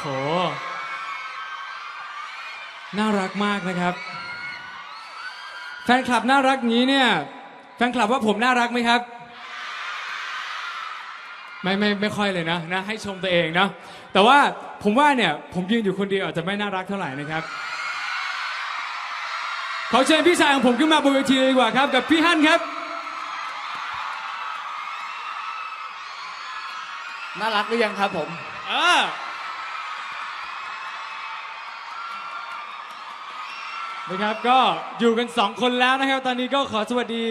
โห น่ารักมากนะครับ แฟนคลับน่ารักงี้เนี่ย แฟนคลับว่าผมน่ารักไหมครับ ไม่ไม่ไม่ค่อยเลยนะนะให้ชมตัวเองนะ แต่ว่าผมว่าเนี่ยผมยืนอยู่คนเดียวอาจจะไม่น่ารักเท่าไหร่นะครับ ขอเชิญพี่ชายของผมขึ้นมาบนเวทีเลยดีกว่าครับ กับพี่ฮั่นครับ น่ารักหรือยังครับผม เออ นะครับก็อยู่กัน 2 คนแล้วนะครับ ตอนนี้ก็ขอสวัสดี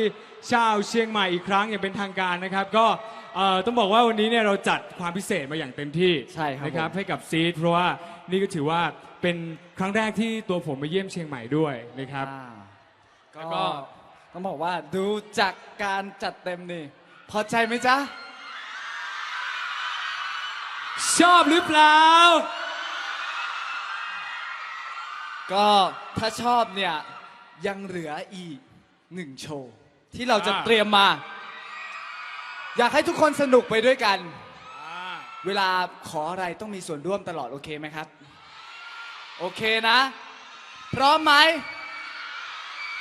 ชาวเชียงใหม่อีกครั้งอย่างเป็นทางการนะครับ ก็เอ่อต้องบอกว่าวันนี้เนี่ยเราจัดความพิเศษมาอย่างเต็มที่ใช่ครับนะครับผม ให้กับซีดเพราะว่านี่ก็ถือว่าเป็นครั้งแรกที่ตัวผมมาเยี่ยมเชียงใหม่ด้วยนะครับ อ่าแล้วก็ ก็ต้องบอกว่าดูจากการจัดเต็มนี่ พอใจไหมจ๊ะ ชอบหรือเปล่า ก็ถ้าชอบเนี่ยยังเหลืออีกหนึ่งโชว์ ที่เราจะอ่า เตรียมมา อยากให้ทุกคนสนุกไปด้วยกันเวลาขออะไรต้องมีส่วนร่วมตลอดโอเคไหมครับ โอเคนะ พร้อมไหม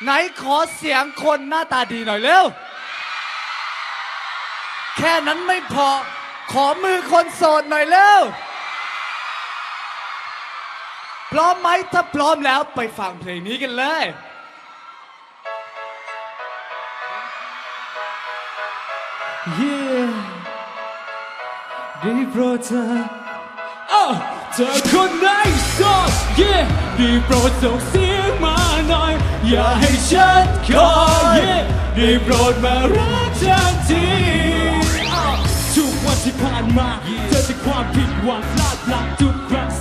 ไหนขอเสียงคนหน้าตาดีหน่อยเร็ว แค่นั้นไม่พอ ขอมือคนโสดหน่อยเร็ว พร้อมไหมถ้าพร้อมแล้วไปฟังเพลงนี้กันเลย Yeah ได้โปรดเธอเธอคนไหนสด Yeah ได้โปรดส่งเสียงมาหน่อย อย่าให้ฉันคอย Yeah ได้โปรดมารักฉันทีทุกวันที่ผ่านมาเจอแต่ความผิดหวังพลาดพลั้งทุก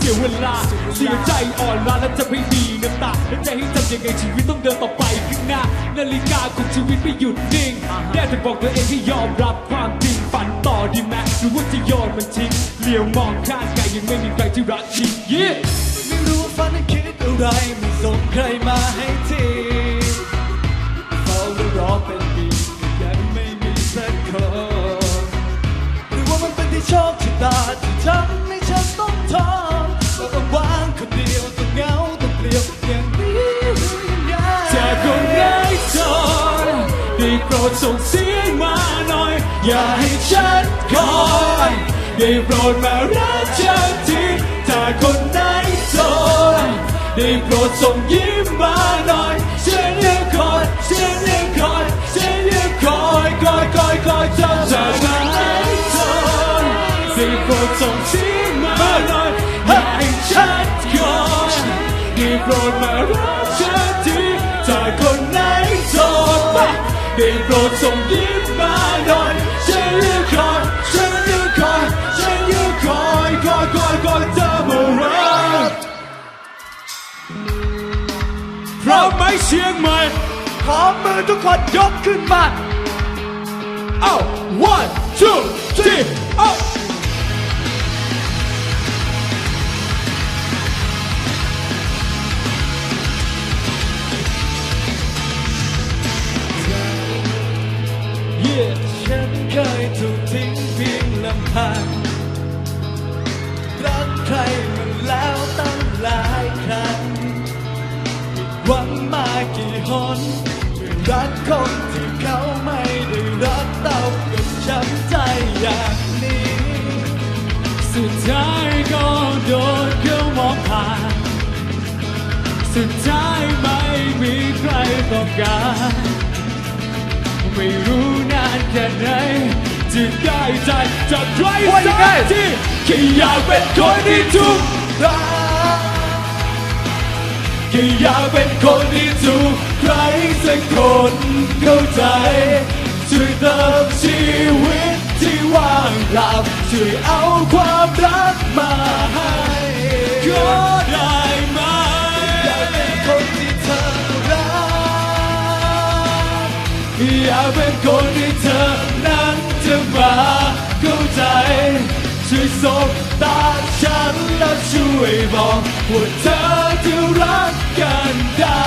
สียเวลา เสียใจอ่อนล้าและจะไม่มีน้ำตาและจะให้ทำยังไงชีวิตต้องเดินต่อไปข้างหน้านาฬิกาของชีวิตไม่หยุดนิ่งได้แต่บอกตัวเองให้ยอมรับความจริงฝันต่อดีไหมหรือว่าจะโยนมันทิ้งเลี้ยวมองข้างกายยังไม่มีใครที่รักจริง yeah ไม่รู้ฝันนั้นคิดอะไรไม่ส่งใครมาให้ทีเฝ้ารอเป็นปียังไม่มีสักคนหรือว่ามันเป็นที่โชคชะตาที่ทำใด้โปรดส่งเสียงมาหน่อย อย่าให้ฉันคอยได้โปรดมารักฉันทีถ้าคนไร้โทนได้โปรดส่งยิ้มมาหน่อยฉันยังคอย ได้โปรดส่งยิ้มมาหน่อยฉันยืนคอยฉันยืนคอยฉันยืนคอยคอยคอยคอยเธอมารักพร้อมไหมเชียงใหม่ขอมือทุกคนยกขึ้นมาเอ้า one two three เอ้า Yeah ฉันเคยถูกทิ้งเพียงลำพังรักใครมาแล้วตั้งหลายครั้งหวังมากี่หนด้วยรักคนที่เขาไม่ได้รักเท่ากับช้ำใจอย่างนี้ สุดท้ายก็โดนเขามองผ่าน สุดท้ายไม่มีใครต้องการ ไม่รู้นานแค่ไหนจะได้ใจจากใครว่ายัสังไงกทีแค่อยากเป็นคนที่ถูกรักแค่อยากเป็นคนที่ถูกใครสักคนเข้าใจช่วยเติมชีวิตที่ว่างเปล่าช่วยเอาความรักมาให้ก็ได้ อยากเป็นคนที่เธอนั้นจะมาเข้าใจ ช่วยสบตาฉันและช่วยบอกว่าเธอจะรักกันได้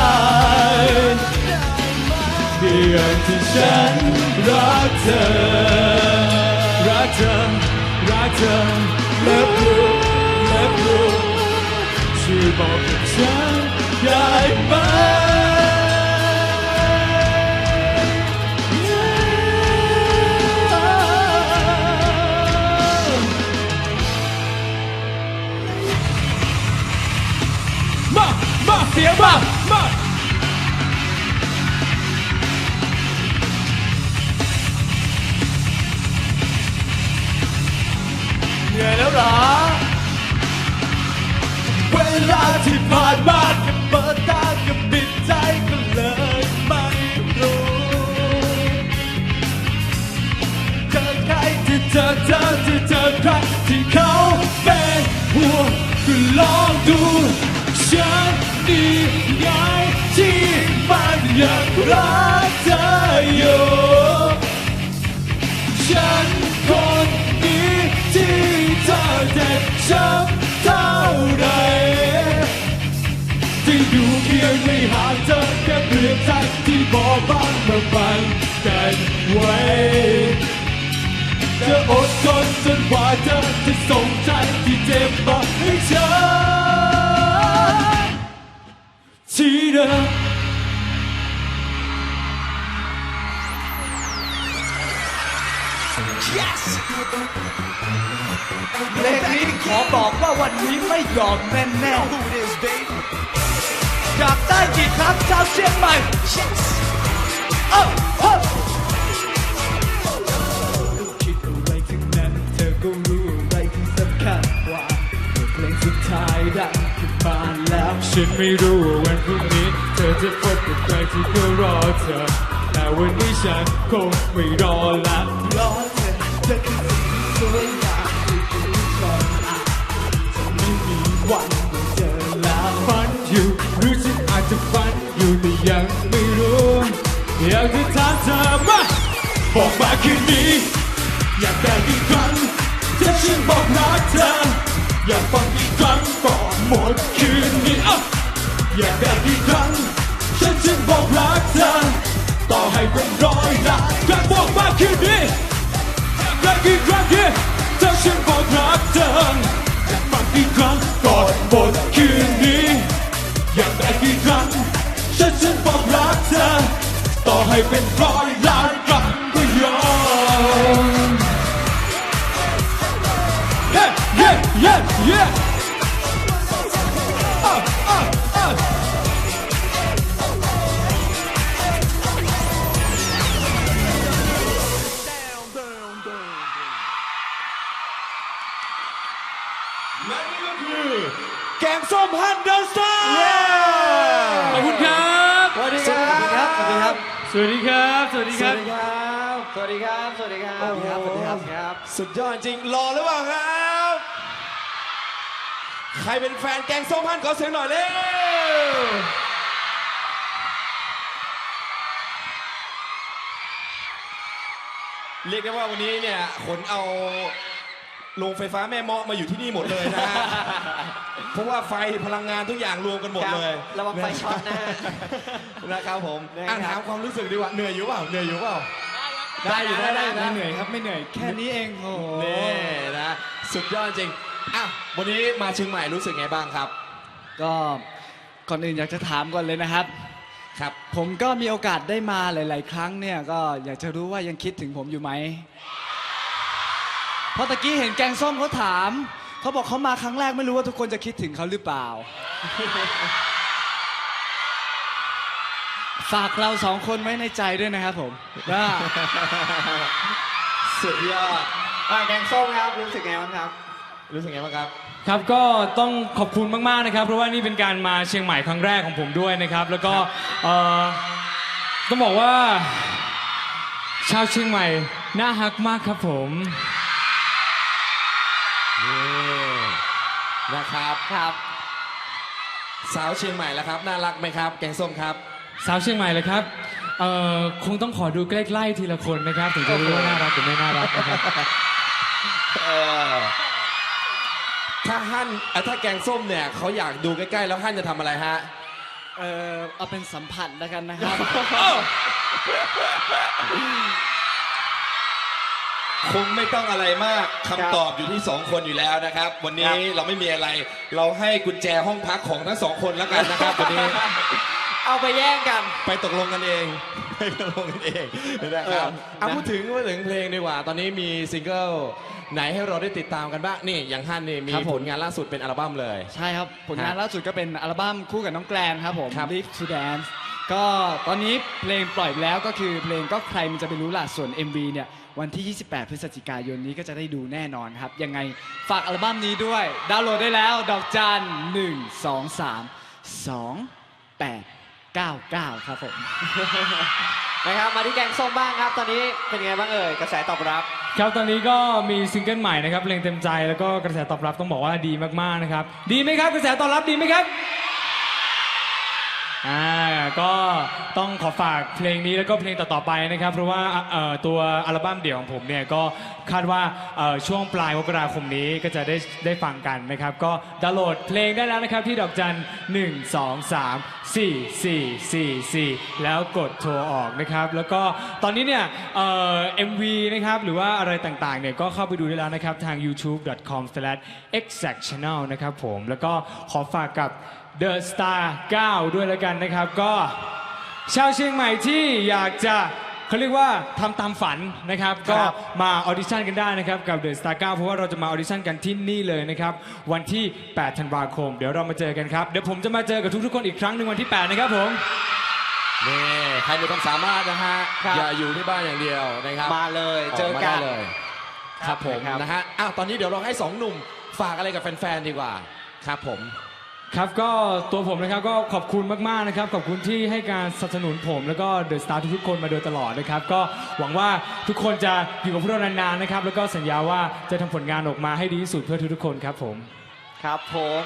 เพียงที่ฉันรักเธอ รักเธอ รักเธอ Love you Love you ช่วยบอกกับฉันได้ไหม สียงมามาเหนื่อยแล้วเหรอ เวลาที่ผ่านมาเปิดตากับปิดใจก็เลยไม่รู้เจอใครที่เจอเธอที่เจอใครที่เขาเป็นห่วงก็ลองดูฉัน ดีไงที่มันยังรักเธออยู่ฉันคนนี้ที่เธอเจ็บช้ำเท่าไรที่อยู่เคียงไม่ห่างเธอแค่เปลี่ยนใจที่บอกบ้างมาบังกันไว้จะอดทนจนกว่าเธอจะส่งใจที่เจ็บมาให้ฉัน ที่เดิมเพลงนี้ขอบอกว่าวันนี้ไม่ยอมแน่แน่ๆอยากได้กี่ครั้งชาวเชียงใหม่เอ้าเฮ้ยคิดอะไรทั้งนั้นเธอก็รู้อะไรที่สำคัญกว่าเมื่อเพลงสุดท้ายดัง ขึ้นมาแล้ว ฉันไม่รู้ว่าวันพรุ่งนี้ เธอจะพบกับใครที่ก็รอเธอ แต่วันนี้ฉันคงไม่รอละรอเธอเธอคือสิ่งที่สวยงามที่ทุกคนอาจจะไม่มีวันได้เจอแล้วฝันอยู่หรือฉันอาจจะฝันอยู่แต่ยังไม่รู้ อยากจะถามเธอมาบอกมาคืนนี้ อยากได้กี่ครั้งถ้าฉันบอกรักเธออยากฟังกี่ครั้งก่อน หมดคืนนี้อะอยากได้กี่ครั้งฉันฉันบอกรักเธอต่อให้เป็นร้อยล้านครั้งบอกมาคืนนี้อยากได้กี่ครั้งที่ถ้าฉันบอกรักเธออยากฟังกี่ครั้งก่อนหมดคืนนี้อยากได้กี่ครั้งฉันฉันบอกรักเธอต่อให้เป็นร้อยล้านครั้งก็ยอม Yeah, yeah, yeah, yeah. สวัสดีครับ สวัสดีครับสวัสดีครับ สวัสดีครับ สวัสดีครับ สวัสดีครับ สวัสดีครับ สุดยอดจริงรอหรือเปล่าครับ ใครเป็นแฟนแกงส้มฮั่นขอเสียงหน่อยเร็วเรียกได้ว่าวันนี้เนี่ยขนเอา โรงไฟฟ้าแม่เมาะมาอยู่ที่นี่หมดเลยนะฮะ เพราะว่าไฟพลังงานทุกอย่างรวมกันหมดเลยระวังไฟช็อตนะฮะ นะครับผมนะครับ อ่านถามความรู้สึกดีกว่าเหนื่อยอยู่เปล่าเหนื่อยอยู่เปล่า ได้อยู่ได้ได้ได้ไม่นะเหนื่อยครับไม่เหนื่อยแค่นี้เองโอ้โหนี่นะสุดยอดจริงอะวันนี้มาเชียงใหม่รู้สึกไงบ้างครับก็ก่อนอื่นอยากจะถามก่อนเลยนะครับ ครับ ผมก็มีโอกาสได้มาหลาย ๆ ครั้งเนี่ยก็อยากจะรู้ว่ายังคิดถึงผมอยู่ไหมเพ ราะตะกี้เห็นแกงส้มเขาถาม เขาบอกเขามาครั้งแรกไม่รู้ว่าทุกคนจะคิดถึงเขาหรือเปล่า ฝากเราสองคนไว้ในใจด้วยนะครับผมว่าสุดยอดอะแกงส้มครับรู้สึกไงบ้างครับ รู้สึกไงบ้างครับ ครับก็ต้องขอบคุณมากๆนะครับ เพราะว่านี่เป็นการมาเชียงใหม่ครั้งแรกของผมด้วยนะครับ แล้วก็เอ่อต้องบอกว่า ชาวเชียงใหม่น่าฮักมากครับผม นะครับครับ สาวเชียงใหม่แล้วครับ น่ารักไหมครับ แกงส้มครับ สาวเชียงใหม่เลยครับเอ่อคงต้องขอดูใกล้ๆทีละคนนะครับถึงจะรู้ว่าน่ารักหรือไม่น่ารักนะครับเออถ้าฮั่นเอ่อถ้าแกงส้มเนี่ยเขาอยากดูใกล้ๆ แล้วฮั่นจะทำอะไรฮะ เออเอาเป็นสัมผัสแล้วกันนะครับ คงไม่ต้องอะไรมากครับคำตอบอยู่ที่สองคนอยู่แล้วนะครับ วันนี้เราไม่มีอะไร เราให้กุญแจห้องพักของทั้งสองคนแล้วกันนะครับวันนี้ เอาไปแย่งกัน ไปตกลงกันเองไปตกลงกันเองนะครับเออเอานะพูดถึงพูดถึงเพลงดีกว่า ตอนนี้มีซิงเกิลไหนให้เราได้ติดตามกันบ้างนี่อย่างฮันนี่มีครับผมผลงานล่าสุดเป็นอัลบั้มเลย ใช่ครับ ผลงานฮะล่าสุดก็เป็นอัลบั้มคู่กับน้องแกลนครับผม ครับ Live to Dance ก็ตอนนี้เพลงปล่อยไปแล้วก็คือเพลงก็ใครมันจะไปรู้ล่ะส่วน MV เนี่ยวันที่ 28 พฤศจิกายนนี้ก็จะได้ดูแน่นอนครับ ยังไงฝากอัลบั้มนี้ด้วย ดาวน์โหลดได้แล้ว ดอกจัน 1 2 3 2 8 9 9 ครับผม นะครับมาที่แกงส้มบ้างครับ ตอนนี้เป็นไงบ้างเอ่ยกระแสตอบรับ ครับตอนนี้ก็มีซิงเกิลใหม่นะครับเพลงเต็มใจแล้วก็กระแสตอบรับต้องบอกว่าดีมากๆนะครับ ดีไหมครับกระแสตอบรับดีไหมครับอ่า ก็ต้องขอฝากเพลงนี้แล้วก็เพลงต่อๆไปนะครับ เพราะว่าเอ่อตัวอัลบั้มเดี่ยวของผมเนี่ยก็คาดว่าเอ่อช่วงปลายมกราคมนี้ก็จะได้ได้ฟังกันนะครับ ก็ดาวน์โหลดเพลงได้แล้วนะครับที่ดอกจัน 1 2 3 4 4 4 4 แล้วกดโทรออกนะครับ แล้วก็ตอนนี้เนี่ยเอ่อ MV นะครับหรือว่าอะไรต่างๆเนี่ยก็เข้าไปดูได้แล้วนะครับทาง youtube.com/exactchannel นะครับผมแล้วก็ขอฝากกับ The Star 9 ด้วยแล้วกันนะครับ ก็ชาวเชียงใหม่ที่อยากจะเขาเรียกว่าทำตามฝันนะครับ ก็มาออดิชั่นกันได้นะครับ กับ The Star 9 เพราะว่าเราจะมาออดิชั่นกันที่นี่เลยนะครับ วันที่ 8 ธันวาคม เดี๋ยวเรามาเจอกันครับ เดี๋ยวผมจะมาเจอกับทุกๆคนอีกครั้งหนึ่งวันที่ 8 นะครับผม นี่ใครมีความสามารถนะฮะ ครับ อย่าอยู่ที่บ้านอย่างเดียวนะครับมาเลยเจอมากัได้นเลย ครับผมครับ นะฮะอ้าวตอนนี้เดี๋ยวเราให้สองหนุ่มฝากอะไรกับแฟนๆดีกว่า ครับผม ครับก็ตัวผมนะครับก็ขอบคุณมากๆนะครับขอบคุณที่ให้การสนับสนุนผม แล้วก็เดอะสตาร์ทุกๆคนมาโดยตลอดนะครับก็หวังว่าทุกคนจะอยู่กับพวกเรานานๆนะครับแล้วก็สัญญาว่าจะทำผลงานออกมาให้ดีที่สุดเพื่อทุกๆคนครับผม ครับผม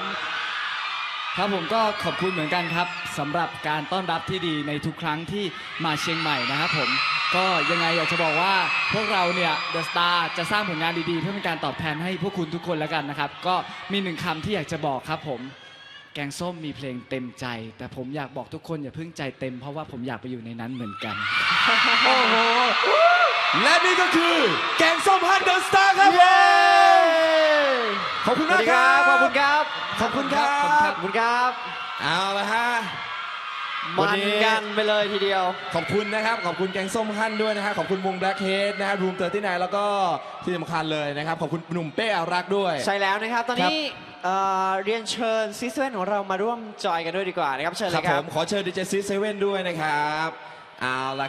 ครับผมก็ขอบคุณเหมือนกันครับสำหรับการต้อนรับที่ดีในทุกครั้งที่มาเชียงใหม่นะครับผมก็ยังไงอยากจะบอกว่าพวกเราเนี่ยเดอะสตาร์จะสร้างผลงานดีๆ เพื่อเป็นการตอบแทนให้พวกคุณทุกคนแล้วกันนะครับ ก็มีหนึ่งคำที่อยากจะบอกครับผม แกงส้มมีเพลงเต็มใจ แต่ผมอยากบอกทุกคนอย่าเพิ่งใจเต็มเพราะว่าผมอยากไปอยู่ในนั้นเหมือนกัน โอ้โห และนี่ก็คือแกงส้มฮันเดอร์สตาร์ครับผมขอบคุณสวัมาสกดีคครัรับบขอบคุณครับ ขอบคุณครับ ขอบคุณครับ เอาละฮะวัมันนนี้กันไปเลยทีเดียว ขอบคุณนะครับ ขอบคุณแกงส้มฮั่นด้วยนะฮะ ขอบคุณวงแบล็คเฮดนะฮะรูมเตอร์ที่ไหนแล้วก็ที่สำคัญเลยนะครับ ขอบคุณหนุ่มเป้อารักษ์ด้วย ใช่แล้วนะครับ ตอนนี้ เอ่อเรียนเชิญซิสเว่นของเรามาร่วมจอยกันด้วยดีกว่านะครับเชิญคเลรับยคผรับ มขอเชิญดีเจซีเซเว่นด้วยนะครับเอาละ